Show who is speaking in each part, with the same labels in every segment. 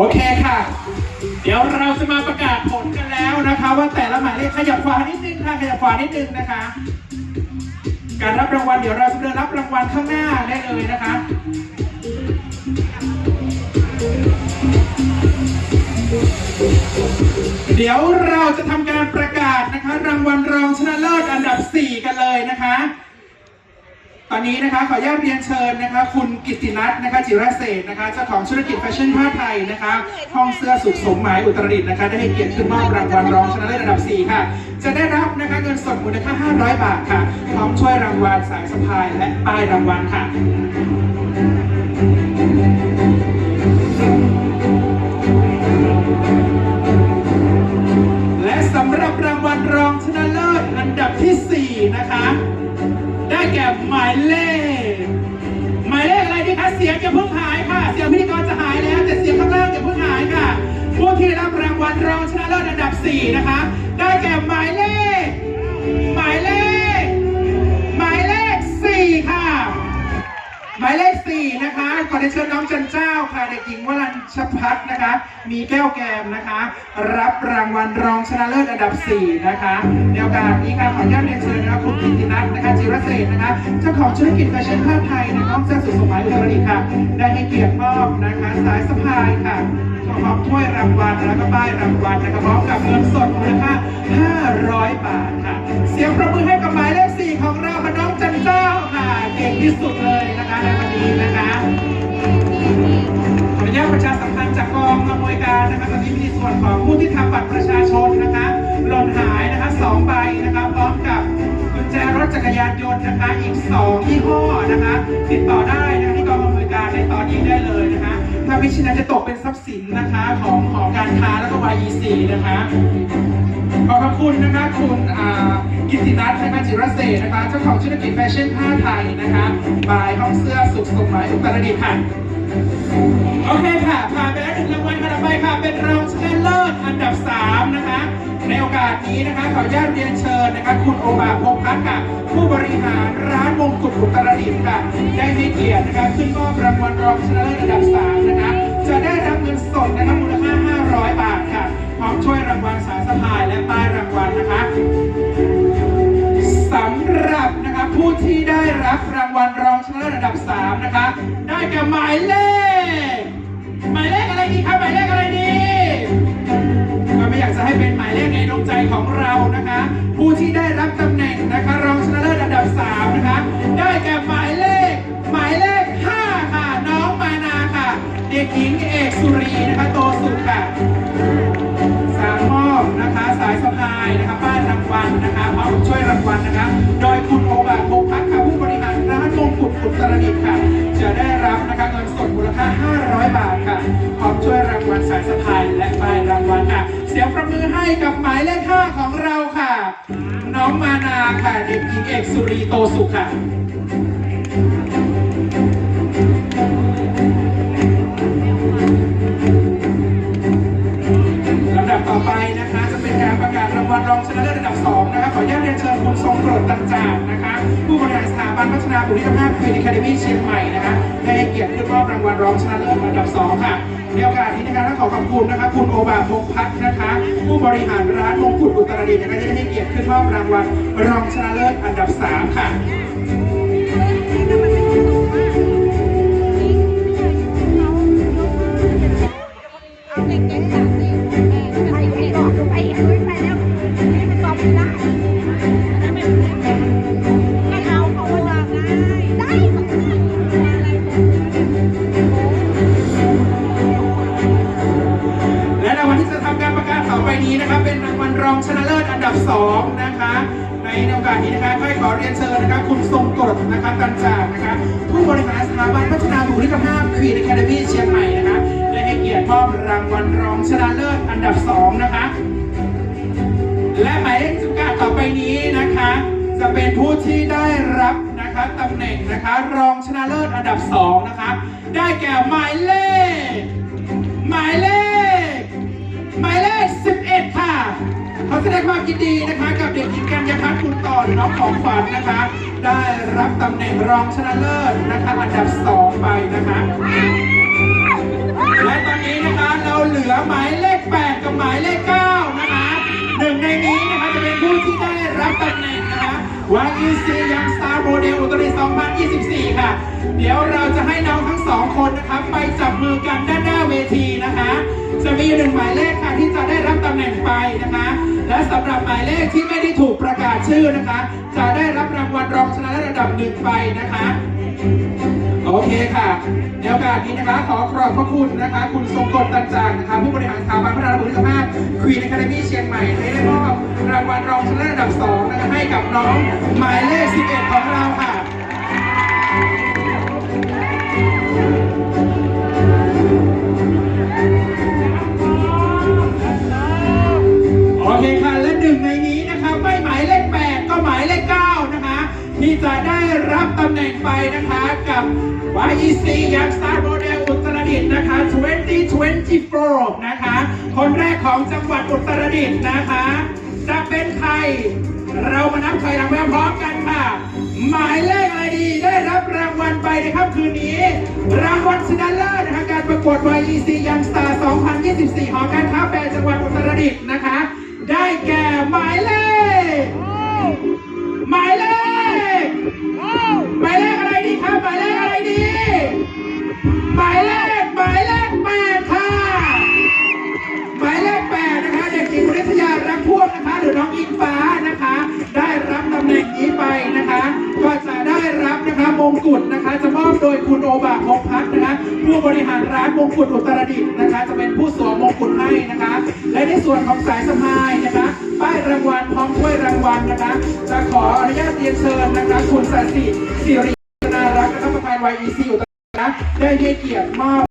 Speaker 1: โอเคค่ะ เดี๋ยวเราจะมาประกาศผลกันแล้วนะคะ ว่าแต่ละหมายเลขขยับขวานิดนึงค่ะขยับขวานิดนึงนะคะ การรับรางวัลเดี๋ยวเราจะเดินรับรางวัลข้างหน้าได้เลยนะคะเดี๋ยวเราจะทำการประกาศนะคะ รางวัลรองชนะเลิศอันดับ 4 กันเลยนะคะ อนนี้นะคะขออนุญาตเรียนเชิญนะคะ คุณกิตินัทนะคะจิรเศษนะคะเจ้าของธุรกิจแฟชั่นผ้าไทยนะคะห้องเสื้อสุขสมหมายอุตรดิตถ์นะคะได้ให้เกียรติขึ้นมอบรางวัลรองชนะเลิศอันดับ 4 ค่ะ จะได้รับนะคะเงินสดมูลค่า 500 บาทค่ะพร้อมช่วยรางวัลสายสะพายและป้ายรางวัลค่ะและสำหรับรางวัลรองชนะเลิศอันดับทีสี่4 นะคะ 4 นะคะ ได้แก่หมายเลข หมายเลข หมายเลข 4 ค่ะ หมายเลข 4 นะคะ ขอเรียนเชิญน้องจันเจ้าค่ะ เด็กหญิงวรัญชพัฒน์นะคะ มีแก้วแกมนะคะ รับรางวัลรองชนะเลิศอันดับ 4 นะคะในโอกาสนี้ค่ะ ขออนุญาตเรียนเชิญนะคะคุณกิตินัทนะคะ จิรเศรษฐ์นะคะ เจ้าของธุรกิจแฟชั่นผ้าไทยนะคะห้องเสื้อสุดสมัยอุตรดิค่ะ ได้ให้เกียรติมอบนะคะ สายสะพายค่ะ พร้อมถ้วยรางวัลแล้วก็ป้ายรางวัลนะคะพร้อมกับเงินสดมูลค่า500 บาทค่ะ เสียงประมือให้กับหมายเลข4ของเราค่ะน้องจันเจ้าค่ะเก่งที่สุดเลยนะคะในวันนี้นะคะขออนุญาตประชาสัมพันธ์จากกองอำนวยการนะคะตอนนี้มีส่วนของผู้ที่ทำบัตรประชาชนนะคะหล่นหายนะคะสองใบนะคะพร้อมกับกุญแจรถจักรยานยนต์นะคะอีกสองยี่ห้อนะคะ ติดต่อได้นะคะที่ การในตอนนี้ได้เลยนะคะถ้าไม่เช่นนั้นจะตกเป็นทรัพย์สินนะคะของของการค้าแล้วก็ YEC นะคะขอขอบคุณนะคะคุณกิตินัทนะคะจิรเศษนะคะเจ้าของธุรกิจแฟชั่นผ้าไทยนะคะบายห้องเสื้อสุขสมัยอุตรดิตถ์ค่ะ โอเคค่ะผ่านไปแล้วหนึ่งรางวัลค่ะต่อไปค่ะเป็นรองชนะเลิศอันดับ 3 นะคะ ในโอกาสนี้นะคะขออนุญาตเรียนเชิญนะคะคุณโอบาพงพัฒน์ค่ะ ผู้บริหารร้านมงกุฎอุตรดิตถ์ค่ะ ได้ให้เกียรตินะคะขึ้นมอบรางวัลรองชนะเลิศอันดับ 3 นะคะ จะได้รับเงินสดนะคะมูลค่า 500 บาทค่ะ พร้อมช่วยรางวัลสายสะพายและป้ายรางวัลนะคะสำหรับนะคะผู้ที่ได้รับรางวัลรองชนะเลิศอันดับ 3 นะคะ ได้แก่หมายเลข ดีครับหมายเลขอะไรดีก็ไม่อยากจะให้เป็นหมายเลขในดวงใจของเรานะคะ ผู้ที่ได้รับตำแหน่งนะคะรองชนะเลิศอันดับ3นะคะ ได้แก่หมายเลข หมายเลข 5 ค่ะ น้องมานาค่ะ เด็กหญิงเอกสุรีนะคะโตสุขค่ะสามมอบนะคะสายสะพายนะคะป้ายรางวัลนะคะพร้อมช่วยรางวัลนะคะ โดยคุณโอบะพงพัฒน์ค่ะผู้บ จะได้รับนะคะเงินสดมูลค่า 500 บาทค่ะ พร้อมช่วยรางวัลสายสะพายและป้ายรางวัลค่ะ เสียงประมือให้กับหมายเลข5ของเราค่ะ น้องมานาค่ะเด็กหญิงเอกสุรีโตสุขค่ะ รองชนะเลิศอันดับ2นะคะขออนุญาตเรียนเชิญคุณทรงโปรดตันจางนะคะผู้บริหารสถาบันพัฒนาบุคลิกภาพคลินิกแคดมี่เชียงใหม่นะคะได้ให้เกียรติขึ้นมอบรางวัลรองชนะเลิศอันดับ2ค่ะในโอกาสนี้นะคะต้องขอขอบคุณนะคะคุณโอบาพงพัฒน์นะคะ ผู้บริหารร้านมงกุฎอุตรดิตถ์นะคะที่ได้ให้เกียรติขึ้นมอบรางวัลรองชนะเลิศอันดับ3ค่ะ
Speaker 2: ดับ
Speaker 1: 2 นะคะ ในโอกาสนี้นะคะก็ขอเรียนเชิญนะคะคุณทรงกรดนะคะตันจางนะคะผู้บริหารสถาบันพัฒนาบุคลิกภาพควีนแคดมี่เชียงใหม่นะคะได้ให้เกียรติมอบรางวัลรองชนะเลิศอันดับ 2 นะคะ และหมายเลขที่จะประกาต่อไปนี้นะคะ จะเป็นผู้ที่ได้รับนะคะตำแหน่งนะคะรองชนะเลิศอันดับ 2 นะคะ ได้แก่หมายเลขหมายเลข หมายเลข11 ค่ะ ขอแสดงความยินดีนะคะกับเด็กหญิงกัญญาพัฒน์คุณต่อน้องของขวัญนะคะ ได้รับตำแหน่งรองชนะเลิศนะคะอันดับ 2 ไปนะคะ และตอนนี้นะคะเราเหลือหมายเลข 8 กับหมายเลข9 วันอีซียังสตาร์โมเดลอุตรี2024 ค่ะ เดี๋ยวเราจะให้น้องทั้งสองคนนะครับไปจับมือกันด้านหน้าเวทีนะคะ จะมีหนึ่งหมายเลขค่ะที่จะได้รับตำแหน่งไปนะคะ และสำหรับหมายเลขที่ไม่ได้ถูกประกาศชื่อนะคะ จะได้รับรางวัลรองชนะระดับหนึ่งไปนะคะ โอเคค่ะ ในโอกาสนี้นะคะ ขอขอบพระคุณนะคะ คุณทรงกฎตันจางนะคะ ผู้บริหารสถาบันพัฒนาบุคลิกภาพควีนอะคาเดมี่เชียงใหม่ได้มอบรางวัลรองชนะเลิศระดับสองนะคะให้กับน้องหมายเลข 11 ของเราค่ะโอเคค่ะ และหนึ่งใน ที่จะได้รับตำแหน่งไปนะคะกับ YEC Young Star Model อุตรดิตถ์นะคะ 2024 นะคะ คนแรกของจังหวัดอุตรดิตถ์นะคะ จะเป็นใคร เรามานับถอยหลังไปพร้อมกันค่ะ หมายเลขอะไรดีได้รับรางวัลไปในค่ำคืนนี้ รางวัลชนะเลิศนะคะการประกวด YEC Young Star 2024 หอการค้าแฟร์จังหวัด บะพงพัฒนะคะผู้บริหารร้านมงกุฎอุตรดิตถ์นะคะ จะเป็นผู้สวมมงกุฎให้นะคะ และในส่วนของสายสะพายนะคะป้ายรางวัลพร้อมถ้วยรางวัลนะคะ จะขออนุญาตเรียนเชิญนะคะคุณสัสิสิรินารักษ์นะคะประธาน YEC อุตรดิตถ์นะได้ให้เกียรติมอบ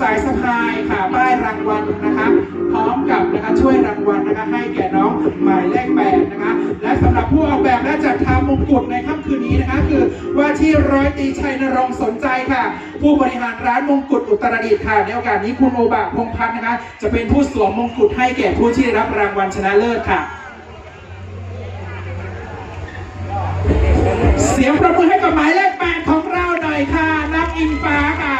Speaker 1: สายสะพายค่ะป้ายรางวัลนะคะพร้อมกับนะคะช่วยรางวัลนะคะให้แก่น้องหมายเลขแปดนะคะและสำหรับผู้ออกแบบและจัดทำมงกุฎในค่ำคืนนี้นะคะคือว่าที่ร้อยตีชัยนรงค์สนใจค่ะ ผู้บริหารร้านมงกุฎอุตรดิตถ์ค่ะในโอกาสนี้คุณโอบะพงพัฒน์นะคะ จะเป็นผู้สวมมงกุฎให้แก่ผู้ที่ได้รับรางวัลชนะเลิศค่ะเสียงประมือให้กับหมายเลขแปดของเราหน่อยค่ะน้ำอิงฟ้าค่ะ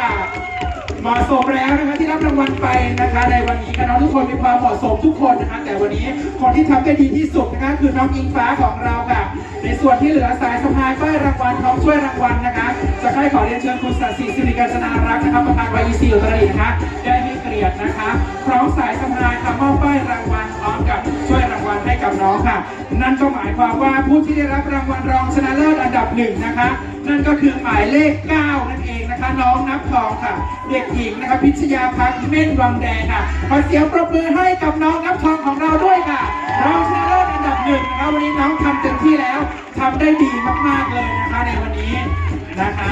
Speaker 1: มาะสมแล้วนะคะที่รับรางวัลไปนะคะในวันนี้น้องทุกคนมีความเหมาะสมทุกคนนะคะแต่วันนี้คนที่ทำได้ดีที่สุดนะคะคือน้องอิงฟ้าของเราค่ะ ในส่วนที่เหลือสายสะพายป้ายรางวัลพร้อมช่วยรางวัลนะคะจะให้ขอเรียนเชิญคุณสัตย์ศรีสิริการจนารักษ์นะคะประธานวายซีอุตรดิตนะคะได้ให้เกียรตินะคะพร้อมสายสะพายค่ะมอบป้ายรางวัลพร้อมกับช่วยรางวัลให้กับน้องค่ะ นั่นก็หมายความว่าผู้ที่ได้รับรางวัลรองชนะเลิศอันดับหนึ่งนะคะ นั่นก็คือหมายเลข 9 นั่นเอง นะคะน้องนับทองค่ะ เด็กหญิงนะคะพิชยาพักเม่นวังแดงค่ะขอเสียงปรบมือให้กับน้องนับทองของเราด้วยค่ะรองชนะเลิศอันดับหนึ่งนะคะวันนี้น้องทำเต็มที่แล้วทำได้ดีมากๆเลยนะคะในวันนี้นะคะ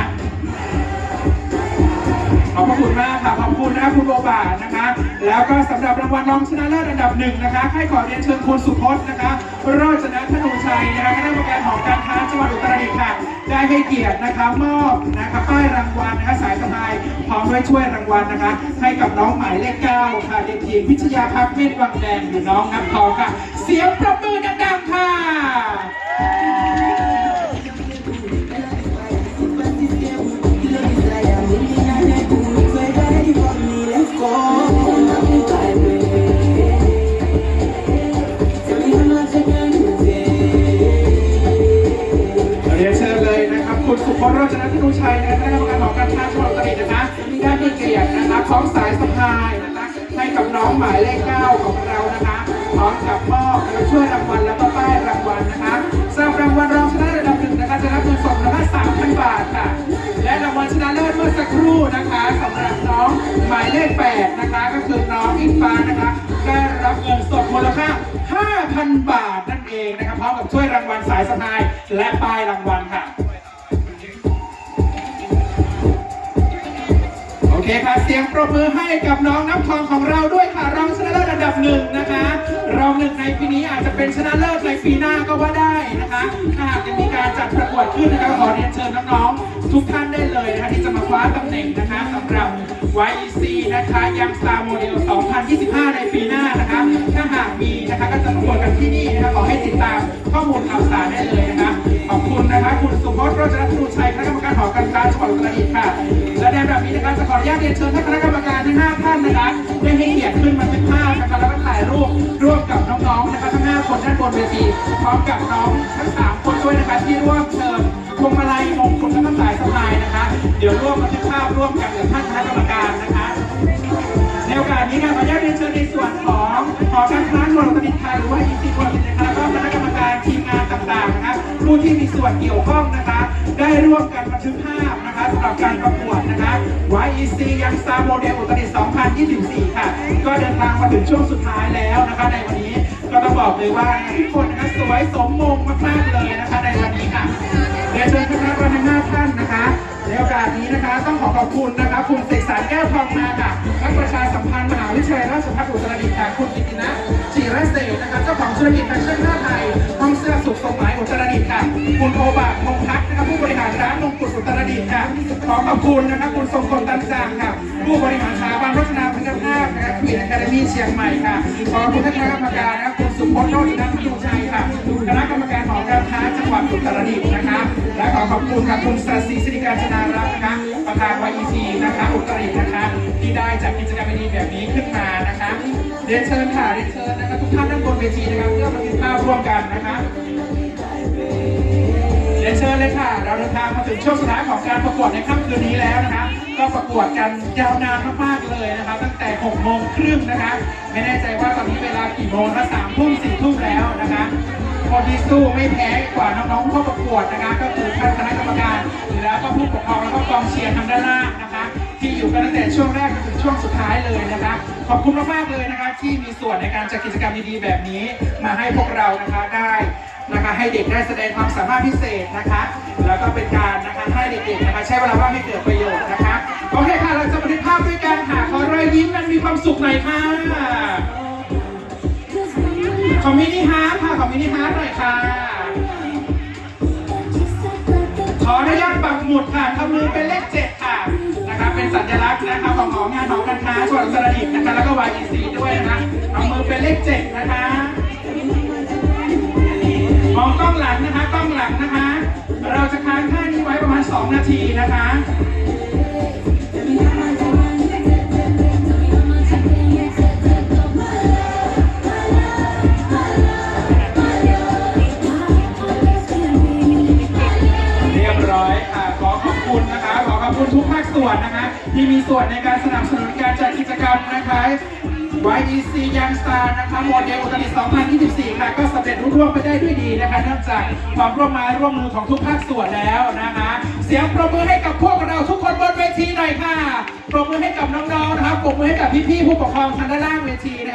Speaker 1: พระคุณมากค่ะขอบคุณนะครับคุณโบบานะคะ แล้วก็สำหรับรางวัลรองชนะเลิศอันดับหนึ่งนะคะให้ขอเรียนเชิญคุณสุพจน์นะคะโรจนะธนูชัยนะคะคณะกรรมการขอการค้าจังหวัดอุตรดิตถ์ค่ะ ได้ให้เกียรตินะคะมอบนะคะป้ายรางวัลนะคะสายสะพายพร้อมด้วยช่วยรางวัลนะคะ ให้กับน้องหมายเลขเก้าค่ะเด็กหญิงพิชยาพักเมธวังแดงหรือน้องน้ำทองค่ะ เสียงปรบมือดังๆค่ะ เรียนเชิญเลยนะครับคุณสุพจน์โรจนธนุชัยนะคะคณะกรรมการของการค้าจังหวัดอุตรดิตนะคะได้ให้เกียรตินะคะของสายสะพายนะคะให้กับน้องหมายเลขเก้าของเรานะคะพร้อมกับมอบช่วยรางวัลแล้วก็ป้ายรางวัลนะคะสำหรับรางวัลรองชนะเลิศระดับหนึ่งนะคะจะรับเงินสดนะคะ 3,000 บาทค่ะ และรางวัลชนะเลิศเมื่อสักครู่นะคะสำหรับน้องหมายเลขแปดนะคะ ก็คือน้องอิงฟ้านะคะได้รับเงินสดมูลค่า 5,000 บาทนั่นเองนะคะพร้อมกับช่วยรางวัลสายสะพายและป้ายรางวัลค่ะ เคค่ะ เสียงปรบมือให้กับน้องน้ำทองของเราด้วยค่ะ รองชนะเลิศอันดับหนึ่งนะคะ รองหนึ่งในปีนี้อาจจะเป็นชนะเลิศในปีหน้าก็ว่าได้นะคะหากจะมีการจัดประกวดขึ้นนะคะขอเรียนเชิญน้องๆทุกท่านได้เลยนะคะที่จะมาคว้าตำแหน่งนะคะสำหรับ YEC นะคะยัง Star Model 2025 ในปีหน้านะคะ ถ้าหากมีนะคะก็จะประกวดกันที่นี่นะคะขอให้ติดตามข้อมูลข่าวสารได้เลยนะคะขอบคุณนะคะคุณสุพจน์โรจนธนุชัยคณะกรรมการหอการค้าจังหวัดอุตรดิตถ์ค่ะ และในแบบนี้นะคะจะขออนุญาตเรียนเชิญท่านคณะกรรมการทั้งห้าท่านนะคะได้ให้เกียรติขึ้นมาเป็นภาพนะคะแล้วก็ถ่ายรูปร่วมกับน้องๆนะคะทั้งห้าคนด้านบนเวทีพร้อมกับน้องทั้งสามคนด้วยนะคะที่ร่วมเชิญพวงมาลัยมงคลและก็สายสะพายนะคะ เดี๋ยวร่วมบัน ภาพร่วมกันกับท่านคณะกรรมการนะคะ ในโอกาสนี้ค่ะขออนุญาตเรียนเชิญในส่วนของหอการค้าจังหวัดอุตรดิตไทยหรือว่า EC จังหวัดอุตรดิตถ์นะคะแล้วก็คณะกรรมการทีมงานต่างๆนะคะผู้ที่มีส่วนเกี่ยวข้องนะคะ ได้ร่วมกันบันทึกภาพนะคะสำหรับการประกวดนะคะ YEC ยังซาโมเดลอุตรดิตถ์2024 ค่ะ ก็เดินทางมาถึงช่วงสุดท้ายแล้วนะคะในวันนี้ก็ต้องบอกเลยว่าทุกคนนะคะสวยสมมงมากๆเลยนะคะในวันนี้ค่ะเรียนเชิญคณะกรรม โอกาสนี้นะคะ ต้องขอขอบคุณนะคะคุณเสกสรรแก้วทองมาค่ะนักประชาสัมพันธ์มหาวิทยาลัยราชภัฏอุตรดิตถ์ค่ะคุณกิตินะจีรเศรษฐ์นะคะเจ้าของธุรกิจแฟชั่นหน้าไทยห้องเสื้อสุขสมัยอุตรดิตถ์ค่ะ คุณโอบะพงพักนะคะผู้บริหารร้านนงกุฎอุตร ค่ะ ขอขอบคุณนะคะคุณทรงพลตันจางค่ะ ผู้บริหารสถาบันพัฒนาคุณภาพนะคะควีนอะคาเดมี่เชียงใหม่ค่ะขอขอบคุณท่านคณะกรรมการนะคะคุณสุพจน์โนตินันท์พิชัยค่ะคณะกรรมการหอการค้าจังหวัดอุตรดิตถ์นะคะ และขอขอบคุณค่ะคุณสศรีสิริการจนารัตน์นะคะ ประธาน YEC นะคะ อุตรดิตถ์นะคะ ที่ได้จัดกิจกรรมดีแบบนี้ขึ้นมานะคะเรียนเชิญค่ะเรียนเชิญนะคะทุกท่านด้านบนเวทีนะคะเพื่อมากินข้าวร่วมกันนะคะ ญเลยค่ะ เราเดินทางมาถึงช่วงสุดท้ายของการประกวดในค่ำคืนนี้แล้วนะคะ ก็ประกวดกันยาวนานมากๆเลยนะคะ ตั้งแต่6โมงครึ่งนะคะ ไม่แน่ใจว่าตอนนี้เวลากี่โมงนะสามทุ่มสี่ทุ่มแล้วนะคะคนที่สู้ไม่แพ้กว่าน้องๆเข้าประกวดนะคะ ก็คือท่านคณะกรรมการแล้วก็ผู้ปกครองแล้วก็กองเชียร์ทางด้านล่างนะคะ อยู่กันตั้งแต่ช่วงแรกจนถึงช่วงสุดท้ายเลยนะคะขอบคุณมากๆเลยนะคะที่มีส่วนในการจัดกิจกรรมดีๆแบบนี้ มาให้พวกเรานะคะได้นะคะให้เด็กได้แสดงความสามารถพิเศษนะคะ แล้วก็เป็นการนะคะให้เด็กๆนะคะ ใช้เวลาว่างให้เกิดประโยชน์นะคะโอเคค่ะเราจะบันทึกภาพด้วยกันค่ะขอรอยยิ้มกันมีความสุขหน่อยค่ะขอมินิฮาร์ทค่ะขอมินิฮาร์ทหน่อยค่ะ ขออนุญาตปักหมุดค่ะทำมือเป็นเลขเจ็ด เป็นสัญลักษณ์นะคะของหองานหอการค้าชวนสระดิษนะคะแล้วก็ YEC ด้วยนะคะเอามือเป็นเลขเจ็ดนะคะมองกล้องหลังนะคะกล้องหลังนะคะ เราจะค้างท่านี้ไว้ประมาณ 2 นาทีนะคะ ที่มีส่วนในการสนับสนุนการจัดกิจกรรมนะคะ YEC Young Star นะคะโมเดลอุตรดิตถ์2024 ค่ะ ก็สำเร็จรุ่ร่วงไปได้ด้วยดีนะคะเนื่องจากความร่วมไม้ร่วมมือของทุกภาคส่วนแล้วนะคะ เสียงปรบมือให้กับพวกเราทุกคนบนเวทีหน่อยค่ะ ปรบมือให้กับน้องๆ นะคะปรบมือให้กับพี่ๆ ผู้ปกครองทางด้านล่างเวทีนะคะ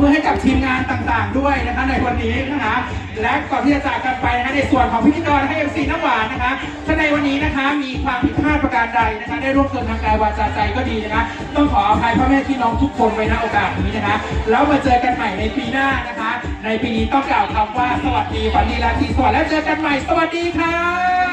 Speaker 1: มือให้กับทีมงานต่างๆด้วยนะคะในวันนี้นะคะและก่อนที่จะจากกันไปนะคะในส่วนของพิธีกรให้ MC น้ำหวานนะคะถ้าในวันนี้นะคะมีความผิดพลาดประการใดนะคะได้ร่วมเกินทางกายวาจาใจก็ดีนะคะต้องขออภัยพ่อแม่พี่น้องทุกคนไว้ณโอกาสนี้นะคะแล้วมาเจอกันใหม่ในปีหน้านะคะ ในปีนี้ต้องกล่าวคำว่าสวัสดีฝันดีราตรีสวัสดิ์แล้วเจอกันใหม่สวัสดีค่ะ